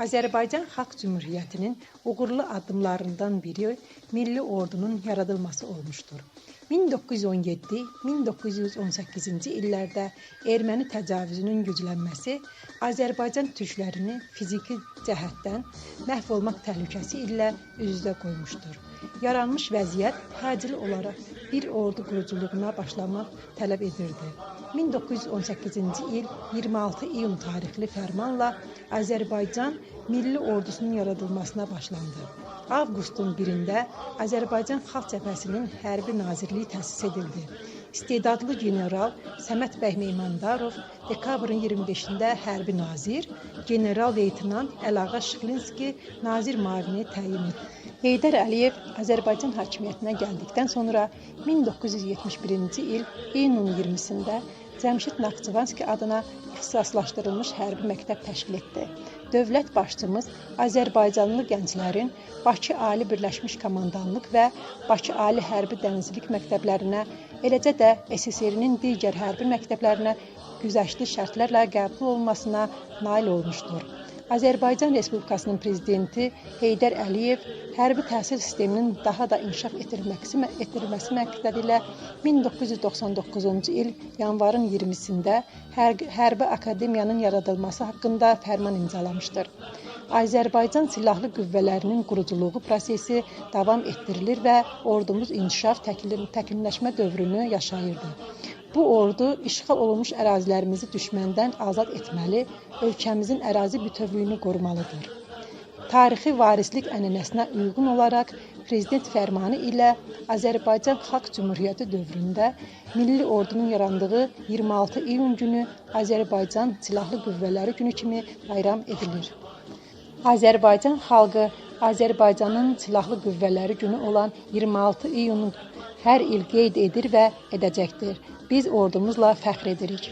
Azərbaycan Xalq Cümhuriyyətinin uğurlu addımlarından biri milli ordunun yaradılması olmuşdur. 1917-1918-ci illərdə erməni təcavüzünün güclənməsi Azərbaycan türklərini fiziki cəhətdən məhv olmaq təhlükəsi ilə üz-üzə qoymuşdur. Yaranmış vəziyyət təcili olaraq bir ordu quruculuğuna başlamaq tələb edirdi. 1918-ci il 26 iyun tarixli fərmanla Azərbaycan milli ordusunun yaradılmasına başlandı. Avqustun 1-də Azərbaycan Xalq Cəbhəsinin hərbi nazirliyi təsis edildi. İstedadlı general Səməd bəy Meymandarov dekabrın 25-də hərbi nazir, general-leytenant Əlağa Şıxlinski nazir müavini təyin etdi. Heydər Əliyev Azərbaycan hakimiyyətinə gəldikdən sonra 1971-ci il iyunun 20-sində Cəmşid Naxçıvanski adına ixtisaslaşdırılmış hərbi məktəb təşkil etdi. Dövlət başçımız Azərbaycanlı gənclərin Bakı Ali Birləşmiş Komandanlıq və Bakı Ali Hərbi Dənizçilik məktəblərinə, eləcə də SSR-nin digər hərbi məktəblərinə güzəştli şərtlərlə qəbul olunmasına nail olmuşdur. Azərbaycan Respublikasının prezidenti Heydər Əliyev hərbi təhsil sisteminin daha da inkişaf etdirilməsi, etdirilməsi məqsədilə 1999-cu il yanvarın 20-sində Hərbi Akademiyanın yaradılması haqqında fərman imzalamışdır. Azərbaycan Silahlı Qüvvələrinin quruculuğu prosesi davam etdirilir və ordumuz inkişaf, təkmilləşmə dövrünü yaşayırdı. Bu ordu işğal olunmuş ərazilərimizi düşməndən azad etməli, ölkəmizin ərazi bütövlüyünü qorumalıdır. Tarixi varislik ənənəsinə uyğun olaraq Prezident fərmanı ilə Azərbaycan Xalq Cümhuriyyəti dövründə milli ordunun yarandığı 26 iyun günü Azərbaycan Silahlı Qüvvələri Günü kimi bayram edilir. Azərbaycan xalqı Azərbaycanın Silahlı Qüvvələri Günü olan 26 iyunu hər il qeyd edir və edəcəkdir. Biz ordumuzla fəxr edirik.